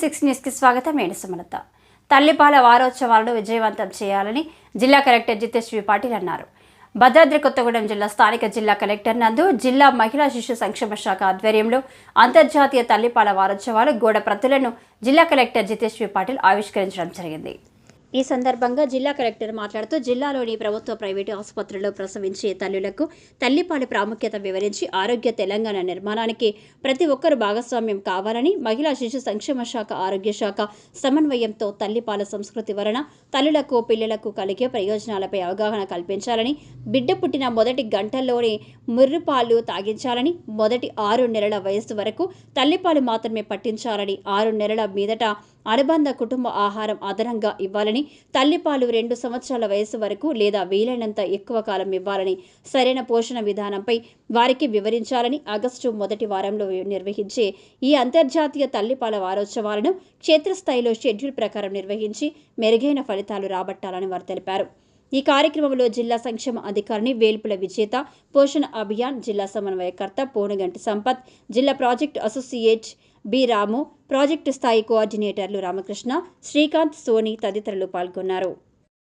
Six న్యూస్కి స్వాగతం. నేను సుమలత. తల్లిపాల వారోత్సవాలను విజయవంతం చేయాలని జిల్లా కలెక్టర్ జితేష్ పాటిల్ అన్నారు. భద్రాద్రి కొత్తగూడెం జిల్లా స్థానిక జిల్లా కలెక్టర్ నందు జిల్లా మహిళా శిశు సంక్షేమ శాఖ ఆధ్వర్యంలో అంతర్జాతీయ తల్లిపాల వారోత్సవాలు గోడ ప్రతులను జిల్లా కలెక్టర్ జితేష్ పాటిల్ ఆవిష్కరించడం జరిగింది. ఈ సందర్భంగా జిల్లా కలెక్టర్ మాట్లాడుతూ జిల్లాలోని ప్రభుత్వ ప్రైవేటు ఆసుపత్రుల్లో ప్రసవించే తల్లులకు తల్లిపాలు ప్రాముఖ్యత వివరించి ఆరోగ్య తెలంగాణ నిర్మాణానికి ప్రతి ఒక్కరు భాగస్వామ్యం కావాలని మహిళా శిశు సంక్షేమ శాఖ ఆరోగ్య శాఖ సమన్వయంతో తల్లిపాల సంస్కృతి వలన తల్లులకు పిల్లలకు కలిగే ప్రయోజనాలపై అవగాహన కల్పించాలని బిడ్డ పుట్టిన మొదటి గంటల్లోనే ముర్రుపాలు తాగించాలని మొదటి ఆరు నెలల వయస్సు వరకు తల్లిపాలు మాత్రమే పట్టించాలని ఆరు నెలల మీదట అనుబంధ కుటుంబ ఆహారం అదనంగా ఇవ్వాలని తల్లిపాలు రెండు సంవత్సరాల వయసు వరకు లేదా వీలైనంత ఎక్కువ కాలం ఇవ్వాలని సరైన పోషణ విధానంపై వారికి వివరించాలని ఆగస్టు మొదటి వారంలో నిర్వహించే ఈ అంతర్జాతీయ తల్లిపాల వారోత్సవాలను క్షేత్రస్థాయిలో షెడ్యూల్ ప్రకారం నిర్వహించి మెరుగైన ఫలితాలు రాబట్టాలని వారు తెలిపారు. ఈ కార్యక్రమంలో జిల్లా సంక్షేమ అధికారిని వేల్పుల విజేత పోషణ అభియాన్ జిల్లా సమన్వయకర్త పోనుగంటి సంపత్ జిల్లా project associate B. Ramu project స్థాయి కోఆర్డినేటర్లు రామకృష్ణ శ్రీకాంత్ సోని తదితరులు పాల్గొన్నారు.